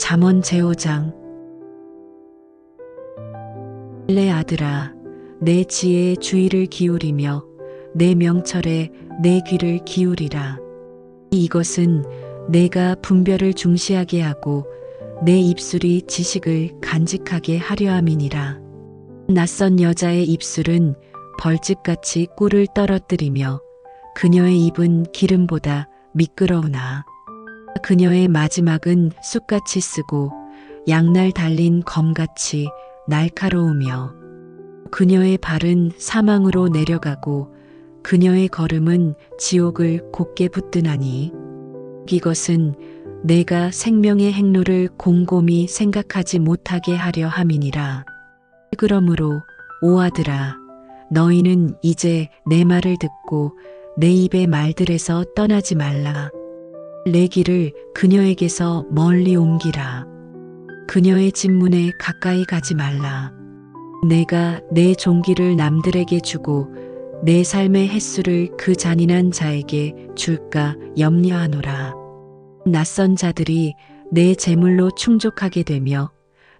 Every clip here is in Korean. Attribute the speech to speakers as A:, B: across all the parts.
A: 잠언 제5장. 내 아들아 내 지혜에 주의를 기울이며 내 명철에 내 귀를 기울이라. 이것은 내가 분별을 중시하게 하고 내 입술이 지식을 간직하게 하려 함이니라. 낯선 여자의 입술은 벌집같이 꿀을 떨어뜨리며 그녀의 입은 기름보다 미끄러우나 그녀의 마지막은 쑥같이 쓰고 양날 달린 검같이 날카로우며 그녀의 발은 사망으로 내려가고 그녀의 걸음은 지옥을 곧게 붙드나니 이것은 내가 생명의 행로를 곰곰이 생각하지 못하게 하려 함이니라. 그러므로 오 아들아 너희는 이제 내 말을 듣고 내 입의 말들에서 떠나지 말라. 내 길을 그녀에게서 멀리 옮기라. 그녀의 집문에 가까이 가지 말라. 내가 내 종기를 남들에게 주고 내 삶의 횟수를 그 잔인한 자에게 줄까 염려하노라. 낯선 자들이 내 재물로 충족하게 되며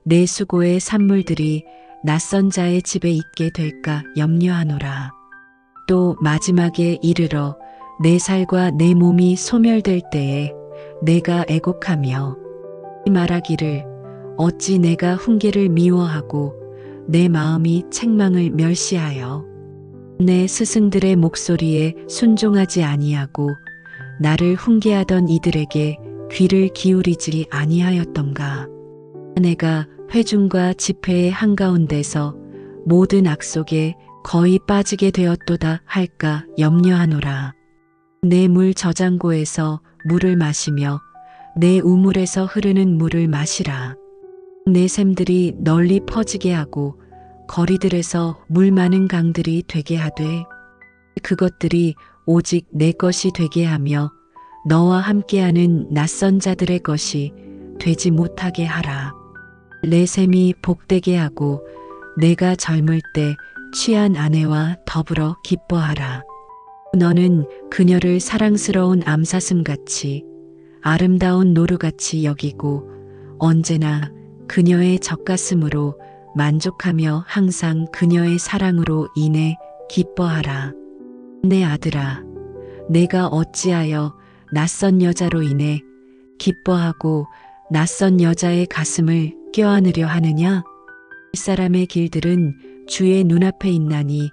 A: 내 수고의 산물들이 낯선 자의 집에 있게 될까 염려하노라. 또 마지막에 이르러 내 살과 내 몸이 소멸될 때에 내가 애곡하며 말하기를 어찌 내가 훈계를 미워하고 내 마음이 책망을 멸시하여 내 스승들의 목소리에 순종하지 아니하고 나를 훈계하던 이들에게 귀를 기울이지 아니하였던가 내가 회중과 집회의 한가운데서 모든 악속에 거의 빠지게 되었도다 할까 염려하노라. 내 물 저장고에서 물을 마시며 내 우물에서 흐르는 물을 마시라. 내 샘들이 널리 퍼지게 하고 거리들에서 물 많은 강들이 되게 하되 그것들이 오직 내 것이 되게 하며 너와 함께하는 낯선 자들의 것이 되지 못하게 하라. 내 샘이 복되게 하고 내가 젊을 때 취한 아내와 더불어 기뻐하라. 너는 그녀를 사랑스러운 암사슴 같이 아름다운 노루같이 여기고 언제나 그녀의 젖가슴으로 만족하며 항상 그녀의 사랑으로 인해 기뻐하라. 내 아들아, 내가 어찌하여 낯선 여자로 인해 기뻐하고 낯선 여자의 가슴을 껴안으려 하느냐? 이 사람의 길들은 주의 눈앞에 있나니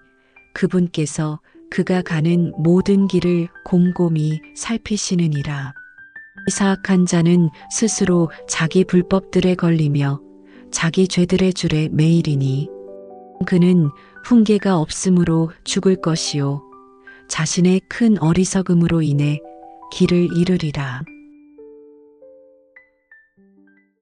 A: 그분께서 그가 가는 모든 길을 곰곰이 살피시느니라. 사악한 자는 스스로 자기 불법들에 걸리며 자기 죄들의 줄에 매일이니 그는 훈계가 없으므로 죽을 것이요 자신의 큰 어리석음으로 인해 길을 잃으리라.